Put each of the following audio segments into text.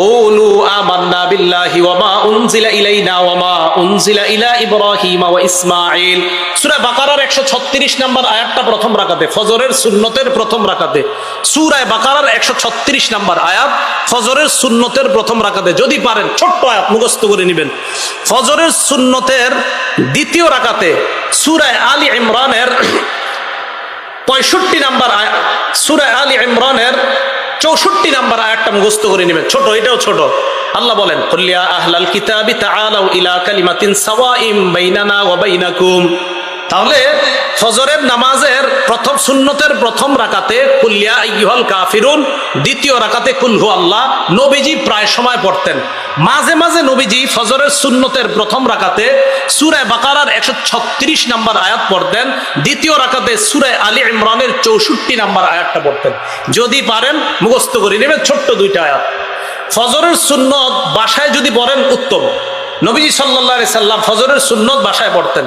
কুলু আমান্না বিল্লাহি ওয়া মা উনজিলা ইলাইনা ওয়া মা উনজিলা ইলা ইব্রাহিম ওয়া ইসমাঈল। সূরা বাকারার 136 নম্বর আয়াতটা প্রথম রাকাতে, ফজরের সুন্নতের প্রথম রাকাতে। সূরা বাকারার 136 নম্বর আয়াত, ফজরের সুন্নতের প্রথম রাকাতে। যদি পারেন, ছোট্ট আয়াত মুখস্থ করে নেবেন। ফজরের সুন্নতের দ্বিতীয় রাকাতে সূরা আলী ইমরানের পঁয়ষট্টি নাম্বার সুরা আলী ইমরানের চৌষট্টি নাম্বার আয়াতটা মুখস্থ করে নেবেন। ছোট, এটাও ছোট। আল্লাহ বলেন কুল্লিয়া আহলাল কিতাবি তাআলাউ ইলা কালিমাতিন সাওয়াইম বাইনানা ওয়া বাইনাকুম। তাহলে ফজরের নামাজের প্রথম সুন্নতের প্রথম রাকাতে কুল্লিয়া আইয়ুহাল কাফিরুন, দ্বিতীয় রাকাতে কুলহু আল্লাহ, নবীজি প্রায় সময় পড়তেন। মাঝে মাঝে নবীজি ফজরের সুন্নতের প্রথম রাকাতে সুরায় বাকারার একশো ছত্রিশ নাম্বার আয়াত পড়তেন, দ্বিতীয় রাকাতে সুরায় আলী ইমরানের চৌষট্টি নাম্বার আয়াতটা পড়তেন। যদি পারেন, মুখস্থ করে নেবেন ছোট্ট দুইটা আয়াত। ফজরের সুন্নত বাসায় যদি পড়েন, উত্তম। নবীজি সাল্লাহ সাল্লাম ফজরের সুন্নত বাসায় পড়তেন।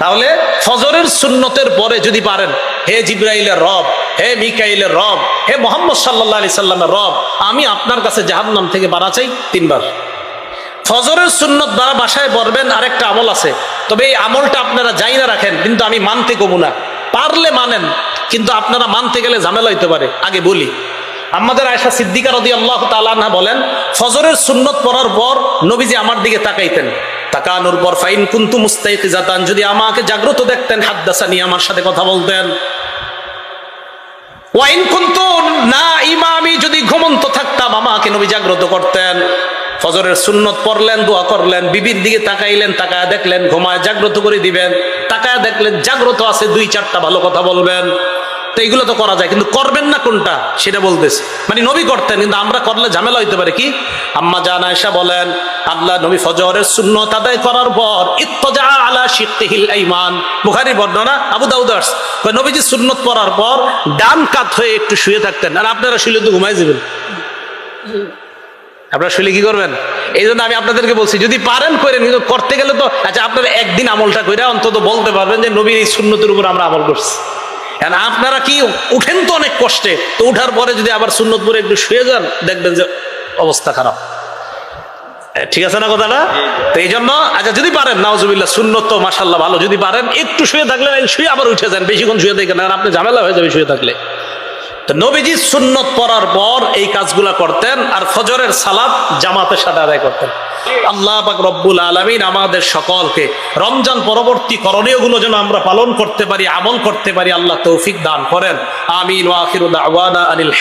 তাহলে ফজরের সুন্নতের পরে যদি পারেন, হে জিব্রাইলের রব, হে মিকাইলের রব, হে মোহাম্মদ সাল্লাহ আলি সাল্লামের রব, আমি আপনার কাছে জাহান্নাম থেকে বাড়া চাই তিনবার। ফজরের সুন্নত দ্বারা বাসায় পড়বেন, আরেকটা আমল আছে। তবে এই আমলটা আপনারা যাই না রাখেন, কিন্তু আমি মানতে কমু না। পারলে মানেন, কিন্তু আপনারা মানতে গেলে ঝামেলা হইতে পারে। আগে বলি, আমাদের আয়সা সিদ্দিকার রদি আল্লাহ তালান্না বলেন, ফজরের সুন্নত পড়ার পর নবীজি আমার দিকে তাকাইতেন। তাকানোর পর ফাইন কুন্তু মুস্তাইক জাতান যদি আমাকে জাগ্রত দেখতেন, হাদ্দাসানি আমার সাথে কথা বলতেন। ওয়াইন কুন্তু না ইমামি যদি ঘুমন্ত থাকতাম, আমাকে নবী জাগ্রত করতেন। ফজরের সুন্নত পড়লেন, দোয়া করলেন, বিবির দিকে তাকাইলেন, তাকায় দেখলেন, ঘুমায় জাগ্রত করে দিবেন। তাকায় দেখলেন, জাগ্রত আছে দুই চারটা ভালো কথা বলবেন। তো এগুলো তো করা যায়, কিন্তু করবেন না কোনটা সেটা বলতেছে। মানে নবী করতেন, কিন্তু আমরা করলে ঝামেলা হইতে পারে কি? আম্মা জান আয়সা বলেন, আল্লাহ নবী ফজরের শূন্য আদায় করার পর ইত্তজা আলা শিক্তিহিল আইমান। বুখারী বর্ণনা, আবু দাউদার্স নবীজি সুন্নত পড়ার পর ডান কাত হয়ে একটু শুয়ে থাকতেন। আর আপনারা শুলে তো ঘুমাই যাবেন। আপনারা শুলে কি করবেন? এই জন্য আমি আপনাদেরকে বলছি, যদি পারেন করেন, কিন্তু করতে গেলে তো আচ্ছা আপনারা একদিন আমলটা করে অন্তত বলতে পারবেন যে নবীর এই সুন্নতের উপর আমরা আমল করছি। আপনারা কি উঠেন তো অনেক কষ্টে? তো উঠার পরে যদি আবার সুন্নতপুরে একটু শুয়ে যান, দেখবেন যে অবস্থা খারাপ। ঠিক আছে না কথাটা? তো এই জন্য আচ্ছা যদি পারেন নাওজুবিল্লাহ সুন্নত তো মাসাল্লাহ ভালো, যদি পারেন, একটু শুয়ে থাকলে, শুয়ে আবার উঠে যান, বেশিক্ষণ শুয়ে থাকেন আপনি ঝামেলা হয়ে যাবে শুয়ে থাকলে। নবীজি সুন্নত পড়ার পর এই কাজগুলা করতেন আর ফজরের সালাদ জামাতের সাথে আদায় করতেন। আল্লাহ রব্বুল আলমিন আমাদের সকলকে রমজান পরবর্তী করণীয়গুলো যেন আমরা পালন করতে পারি, আমল করতে পারি, আল্লাহ তৌফিক দান করেন। আমিন আনিল